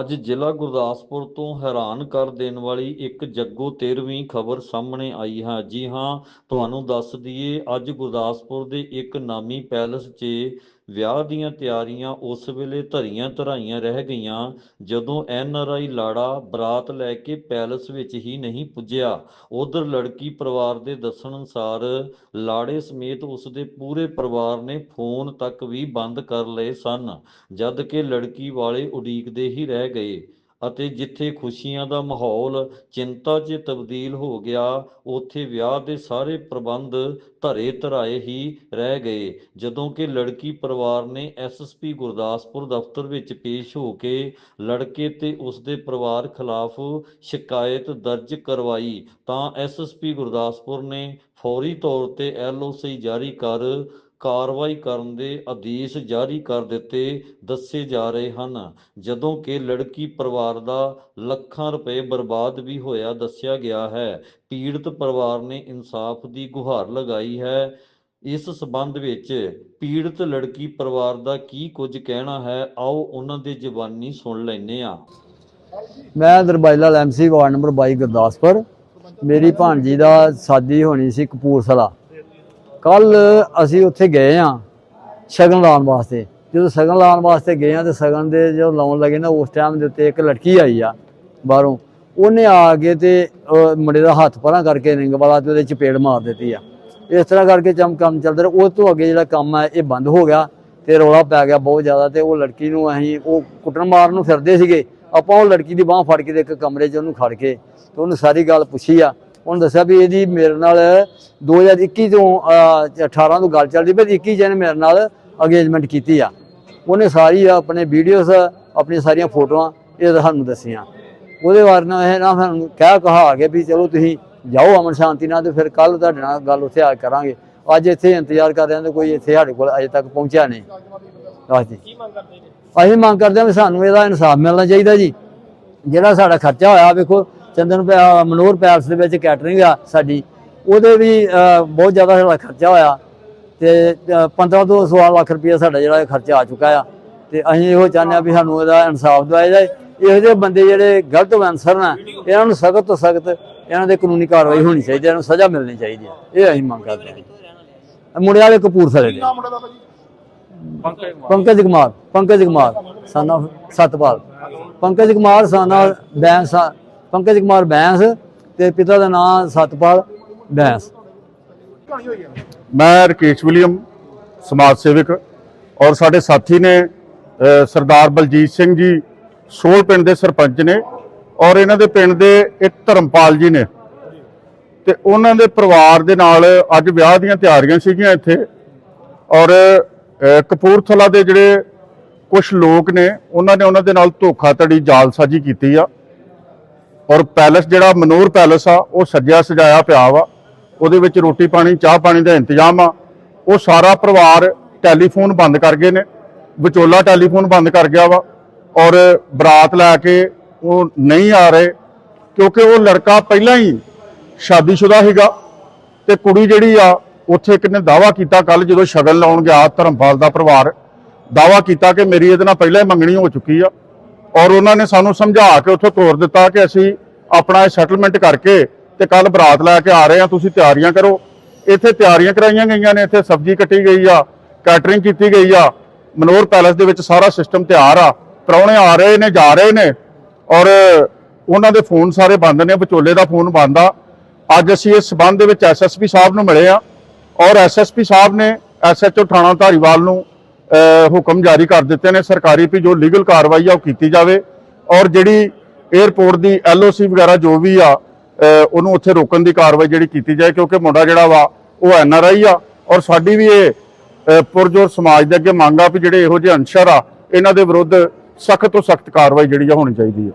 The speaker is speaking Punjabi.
ਅੱਜ ਜ਼ਿਲ੍ਹਾ ਗੁਰਦਾਸਪੁਰ ਤੋਂ ਹੈਰਾਨ ਕਰ ਦੇਣ ਵਾਲੀ ਇੱਕ ਜੱਗੋ ਤੇਰਵੀਂ ਖਬਰ ਸਾਹਮਣੇ ਆਈ ਹੈ। ਜੀ ਹਾਂ, ਤੁਹਾਨੂੰ ਦੱਸ ਦਈਏ, ਅੱਜ ਗੁਰਦਾਸਪੁਰ ਦੇ ਇੱਕ ਨਾਮੀ ਪੈਲਸ 'ਚ ਵਿਆਹ ਦੀਆਂ ਤਿਆਰੀਆਂ ਉਸ ਵੇਲੇ ਧਰੀਆਂ ਧਰਾਈਆਂ ਰਹਿ ਗਈਆਂ, ਜਦੋਂ ਐਨ ਆਰ ਆਈ ਲਾੜਾ ਬਰਾਤ ਲੈ ਕੇ ਪੈਲਸ ਵਿੱਚ ਹੀ ਨਹੀਂ ਪੁੱਜਿਆ। ਉਧਰ ਲੜਕੀ ਪਰਿਵਾਰ ਦੇ ਦੱਸਣ ਅਨੁਸਾਰ ਲਾੜੇ ਸਮੇਤ ਉਸ ਦੇ ਪੂਰੇ ਪਰਿਵਾਰ ਨੇ ਫੋਨ ਤੱਕ ਵੀ ਬੰਦ ਕਰ ਲਏ ਸਨ, ਜਦ ਕਿ ਲੜਕੀ ਵਾਲੇ ਉਡੀਕਦੇ ਹੀ ਰਹਿ ਗਏ। ਅਤੇ ਜਿੱਥੇ ਖੁਸ਼ੀਆਂ ਦਾ ਮਾਹੌਲ ਚਿੰਤਾ 'ਚ ਤਬਦੀਲ ਹੋ ਗਿਆ, ਉੱਥੇ ਵਿਆਹ ਦੇ ਸਾਰੇ ਪ੍ਰਬੰਧ ਧਰੇ ਧਰਾਏ ਹੀ ਰਹਿ ਗਏ। ਜਦੋਂ ਕਿ ਲੜਕੀ ਪਰਿਵਾਰ ਨੇ ਐਸਐਸਪੀ ਗੁਰਦਾਸਪੁਰ ਦਫ਼ਤਰ ਵਿੱਚ ਪੇਸ਼ ਹੋ ਕੇ ਲੜਕੇ ਤੇ ਉਸ ਦੇ ਪਰਿਵਾਰ ਖਿਲਾਫ ਸ਼ਿਕਾਇਤ ਦਰਜ ਕਰਵਾਈ, ਤਾਂ ਐਸਐਸਪੀ ਗੁਰਦਾਸਪੁਰ ਨੇ ਫੌਰੀ ਤੌਰ ਤੇ ਐਲਓਸੀ ਜਾਰੀ ਕਰ ਕਾਰਵਾਈ ਕਰਨ ਦੇ ਆਦੇਸ਼ ਜਾਰੀ ਕਰ ਦਿੱਤੇ ਦੱਸੇ ਜਾ ਰਹੇ ਹਨ। ਜਦੋਂ ਕਿ ਲੜਕੀ ਪਰਿਵਾਰ ਦਾ ਲੱਖਾਂ ਰੁਪਏ ਬਰਬਾਦ ਵੀ ਹੋਇਆ ਦੱਸਿਆ ਗਿਆ ਹੈ। ਪੀੜਤ ਪਰਿਵਾਰ ਨੇ ਇਨਸਾਫ ਦੀ ਗੁਹਾਰ ਲਗਾਈ ਹੈ। ਇਸ ਸਬੰਧ ਵਿੱਚ ਪੀੜਤ ਲੜਕੀ ਪਰਿਵਾਰ ਦਾ ਕੀ ਕੁਝ ਕਹਿਣਾ ਹੈ, ਆਓ ਉਹਨਾਂ ਦੇ ਜ਼ਬਾਨੀ ਸੁਣ ਲੈਂਦੇ ਹਾਂ। ਮੈਂ ਦਰਬਾਈਲਾ ਐਮਸੀ ਵਾਰਡ ਨੰਬਰ 22 ਗੁਰਦਾਸਪੁਰ। ਮੇਰੀ ਭਾਣਜੀ ਦਾ ਸ਼ਾਦੀ ਹੋਣੀ ਸੀ ਕਪੂਰਥਲਾ। ਕੱਲ ਅਸੀਂ ਉੱਥੇ ਗਏ ਆ ਸ਼ਗਨ ਲਾਉਣ ਵਾਸਤੇ। ਜਦੋਂ ਸ਼ਗਨ ਲਾਉਣ ਵਾਸਤੇ ਗਏ ਆ ਤੇ ਸ਼ਗਨ ਦੇ ਜਦੋਂ ਲਾਉਣ ਲੱਗੇ ਨਾ, ਉਸ ਟਾਈਮ ਦੇ ਉੱਤੇ ਇੱਕ ਲੜਕੀ ਆਈ ਆ ਬਾਹਰੋਂ। ਉਹਨੇ ਆ ਕੇ ਤੇ ਮੁੰਡੇ ਦਾ ਹੱਥ ਪਰਾਂ ਕਰਕੇ ਰਿੰਗ ਵਾਲਾ ਤੇ ਉਹਦੇ ਚਪੇੜ ਮਾਰ ਦਿੱਤੀ ਆ। ਇਸ ਤਰ੍ਹਾਂ ਕਰਕੇ ਚਮ, ਕੰਮ ਚੱਲਦਾ ਰਿਹਾ। ਉਸ ਤੋਂ ਅੱਗੇ ਜਿਹੜਾ ਕੰਮ ਹੈ ਇਹ ਬੰਦ ਹੋ ਗਿਆ ਤੇ ਰੌਲਾ ਪੈ ਗਿਆ ਬਹੁਤ ਜ਼ਿਆਦਾ ਤੇ ਉਹ ਲੜਕੀ ਨੂੰ ਅਸੀਂ ਉਹ ਕੁੱਟਣ ਮਾਰਨ ਨੂੰ ਫਿਰਦੇ ਸੀਗੇ। ਆਪਾਂ ਉਹ ਲੜਕੀ ਦੀ ਬਾਹ ਫੜ ਕੇ ਤੇ ਇੱਕ ਕਮਰੇ 'ਚ ਉਹਨੂੰ ਖੜ ਕੇ ਤੇ ਉਹਨੂੰ ਸਾਰੀ ਗੱਲ ਪੁੱਛੀ ਆ। ਉਹਨੇ ਦੱਸਿਆ ਵੀ ਇਹਦੀ ਮੇਰੇ ਨਾਲ 2021 ਤੋਂ ਅਹ, 18 ਤੋਂ ਗੱਲ ਚੱਲਦੀ ਪਈ 21 ਜਨ ਮੇਰੇ ਨਾਲ ਅਗੇਜਮੈਂਟ ਕੀਤੀ ਆ। ਉਹਨੇ ਸਾਰੀ ਆਪਣੇ ਵੀਡੀਓਜ਼ ਆਪਣੀਆਂ ਸਾਰੀਆਂ ਫੋਟੋਆਂ ਇਹ ਸਾਨੂੰ ਦੱਸੀਆਂ। ਉਹਦੇ ਬਾਰੇ ਨਾਲ ਇਹ ਨਾ ਸਾਨੂੰ ਕਹਿ ਕਹਾ ਕੇ ਵੀ ਚਲੋ ਤੁਸੀਂ ਜਾਓ ਅਮਨ ਸ਼ਾਂਤੀ ਨਾਲ ਤੇ ਫਿਰ ਕੱਲ ਤੁਹਾਡੇ ਨਾਲ ਗੱਲ ਉੱਥੇ ਆ ਕੇ ਕਰਾਂਗੇ। ਅੱਜ ਇੱਥੇ ਇੰਤਜ਼ਾਰ ਕਰ ਰਹੇ ਹਾਂ ਤੇ ਕੋਈ ਇੱਥੇ ਸਾਡੇ ਕੋਲ ਅਜੇ ਤੱਕ ਪਹੁੰਚਿਆ ਨਹੀਂ। ਹਾਂਜੀ ਅਸੀਂ ਮੰਗ ਕਰਦੇ ਹਾਂ ਵੀ ਸਾਨੂੰ ਇਹਦਾ ਇਨਸਾਫ ਮਿਲਣਾ ਚਾਹੀਦਾ ਜੀ। ਜਿਹੜਾ ਸਾਡਾ ਖਰਚਾ ਹੋਇਆ ਵੇਖੋ ਚੰਦਨ ਮਨੋਹਰ ਪੈਲਸ ਦੇ ਵਿੱਚ ਕੈਟਰਿੰਗ ਆ ਸਾਡੀ ਉਹਦੇ ਵੀ ਬਹੁਤ ਜ਼ਿਆਦਾ ਸਾਡਾ ਖਰਚਾ ਹੋਇਆ ਤੇ ਅਹ, 15 ਤੋਂ 16 ਲੱਖ ਰੁਪਏ ਸਾਡਾ ਜਿਹੜਾ ਖਰਚਾ ਆ ਚੁੱਕਾ ਆ। ਤੇ ਅਸੀਂ ਇਹੋ ਚਾਹੁੰਦੇ ਆ ਵੀ ਸਾਨੂੰ ਇਹਦਾ ਇਨਸਾਫ ਦਿਵਾਇਆ ਜਾਏ। ਇਹੋ ਜਿਹੇ ਬੰਦੇ ਜਿਹੜੇ ਗਲਤ ਅਨਸਰ ਨੇ ਇਹਨਾਂ ਨੂੰ ਸਖਤ ਤੋਂ ਸਖਤ ਇਹਨਾਂ ਦੇ ਕਾਨੂੰਨੀ ਕਾਰਵਾਈ ਹੋਣੀ ਚਾਹੀਦੀ ਹੈ ਇਹਨਾਂ ਨੂੰ ਸਜ਼ਾ ਮਿਲਣੀ ਚਾਹੀਦੀ ਹੈ। ਇਹ ਅਸੀਂ ਮੰਗ ਕਰਦੇ ਹਾਂ। ਮੁੰਡੇ ਵਾਲੇ ਕਪੂਰਥਲੇ ਦੇ। ਪੰਕਜ ਕੁਮਾਰ। ਪੰਕਜ ਕੁਮਾਰ ਸਾਨਾ ਸਤਪਾਲ। ਪੰਕਜ ਕੁਮਾਰ ਸਾਨਾ ਬੈਂਸ ਪੰਕਜ ਕੁਮਾਰ ਬੈਂਸ ਤੇ ਪਿਤਾ ਦਾ ਨਾਮ ਸਤਪਾਲ ਬੈਂਸ। ਮੈਂ ਰਕੇਸ਼ ਵਿਲੀਅਮ, ਸਮਾਜ ਸੇਵਕ ਔਰ ਸਾਡੇ ਸਾਥੀ ਨੇ ਸਰਦਾਰ ਬਲਜੀਤ ਸਿੰਘ ਜੀ, ਸੋਲ ਪਿੰਡ ਦੇ ਸਰਪੰਚ ਨੇ ਔਰ ਇਹਨਾਂ ਦੇ ਪਿੰਡ ਦੇ ਇੱਕ ਧਰਮਪਾਲ ਜੀ ਨੇ। ਤੇ ਉਹਨਾਂ ਦੇ ਪਰਿਵਾਰ ਦੇ ਨਾਲ ਅੱਜ ਵਿਆਹ ਦੀਆਂ ਤਿਆਰੀਆਂ ਸੀਗੀਆਂ ਇੱਥੇ ਔਰ ਕਪੂਰਥਲਾ ਦੇ ਜਿਹੜੇ ਕੁਝ ਲੋਕ ਨੇ, ਉਹਨਾਂ ਨੇ ਉਹਨਾਂ ਦੇ ਨਾਲ ਧੋਖਾਧੜੀ ਜਾਲਸਾਜੀ ਕੀਤੀ ਆ। ਔਰ ਪੈਲਸ ਜਿਹੜਾ ਮਨੂਰ ਪੈਲਸ ਆ, ਉਹ ਸੱਜਿਆ ਸਜਾਇਆ ਪਿਆ ਵਾ। ਉਹਦੇ ਵਿੱਚ ਰੋਟੀ ਪਾਣੀ, ਚਾਹ ਪਾਣੀ ਦਾ ਇੰਤਜ਼ਾਮ ਆ। ਉਹ ਸਾਰਾ ਪਰਿਵਾਰ ਟੈਲੀਫੋਨ ਬੰਦ ਕਰ ਗਏ ਨੇ। ਵਿਚੋਲਾ ਟੈਲੀਫੋਨ ਬੰਦ ਕਰ ਗਿਆ ਵਾ। ਔਰ ਬਰਾਤ ਲੈ ਕੇ ਉਹ ਨਹੀਂ ਆ ਰਹੇ, ਕਿਉਂਕਿ ਉਹ ਲੜਕਾ ਪਹਿਲਾਂ ਹੀ ਸ਼ਾਦੀशुदा ਸੀਗਾ ਤੇ ਕੁੜੀ ਜਿਹੜੀ ਆ, ਉੱਥੇ ਇੱਕ ਨੇ ਦਾਵਾ ਕੀਤਾ ਕੱਲ ਜਦੋਂ ਸ਼ਗਨ ਲਾਉਣ ਗਿਆ ਧਰਮਪਾਲ ਦਾ ਪਰਿਵਾਰ। ਦਾਵਾ ਕੀਤਾ ਕਿ ਮੇਰੀ ਇਹਦੇ ਨਾਲ ਪਹਿਲਾਂ ਹੀ ਮੰਗਣੀ ਹੋ ਚੁੱਕੀ ਆ। ਔਰ ਉਹਨਾਂ ਨੇ ਸਾਨੂੰ ਸਮਝਾ ਕੇ ਉੱਥੋਂ ਤੋਰ ਦਿੱਤਾ ਕਿ ਅਸੀਂ ਆਪਣਾ ਇਹ ਸੈਟਲਮੈਂਟ ਕਰਕੇ ਤੇ ਕੱਲ ਬਰਾਤ ਲੈ ਕੇ ਆ ਰਹੇ ਆ, ਤੁਸੀਂ ਤਿਆਰੀਆਂ ਕਰੋ। ਇੱਥੇ ਤਿਆਰੀਆਂ ਕਰਾਈਆਂ ਗਈਆਂ ਨੇ, ਇੱਥੇ ਸਬਜ਼ੀ ਕੱਟੀ ਗਈ ਆ ਕੈਟਰਿੰਗ ਕੀਤੀ ਗਈ ਆ। ਮਨੋਰ ਪੈਲੇਸ ਦੇ ਵਿੱਚ ਸਾਰਾ ਸਿਸਟਮ ਤਿਆਰ ਆ। ਪ੍ਰਾਹੁਣੇ ਆ ਰਹੇ ਨੇ, ਜਾ ਰਹੇ ਨੇ ਔਰ ਉਹਨਾਂ ਦੇ ਫੋਨ ਸਾਰੇ ਬੰਦ ਨੇ, ਵਿਚੋਲੇ ਦਾ ਫੋਨ ਬੰਦ ਆ। ਅੱਜ ਅਸੀਂ ਇਸ ਸਬੰਧ ਦੇ ਵਿੱਚ ਐਸਐਸਪੀ ਸਾਹਿਬ ਨੂੰ ਮਿਲੇ ਆ ਔਰ ਐਸਐਸਪੀ ਸਾਹਿਬ ਨੇ ਐਸਐਚਓ ਥਾਣਾ ਧਾਰੀਵਾਲ ਨੂੰ ਹੁਕਮ ਜਾਰੀ ਕਰ ਦਿੱਤੇ ਨੇ। ਸਰਕਾਰੀ ਵੀ ਜੋ ਲੀਗਲ ਕਾਰਵਾਈ ਆ ਉਹ ਕੀਤੀ ਜਾਵੇ ਔਰ ਜਿਹੜੀ 에ਅਰਪੋਰਟ ਦੀ ਐਲਓਸੀ ਵਗੈਰਾ ਜੋ ਵੀ ਆ ਉਹਨੂੰ ਉੱਥੇ ਰੋਕਣ ਦੀ ਕਾਰਵਾਈ ਜਿਹੜੀ ਕੀਤੀ ਜਾਏ, ਕਿਉਂਕਿ ਮੁੰਡਾ ਜਿਹੜਾ ਵਾ, ਉਹ ਐਨਆਰਆਈ ਆ ਔਰ ਸਾਡੀ ਵੀ ਇਹ ਪੁਰਜੋਰ ਸਮਾਜ ਦੇ ਅੱਗੇ ਮੰਗ ਆ ਵੀ ਜਿਹੜੇ ਇਹੋ ਜਿਹੇ ਅੰਸ਼ਰ ਆ, ਇਹਨਾਂ ਦੇ ਵਿਰੁੱਧ ਸਖਤ ਤੋਂ ਸਖਤ ਕਾਰਵਾਈ ਜਿਹੜੀ ਆ ਹੋਣੀ ਚਾਹੀਦੀ ਆ।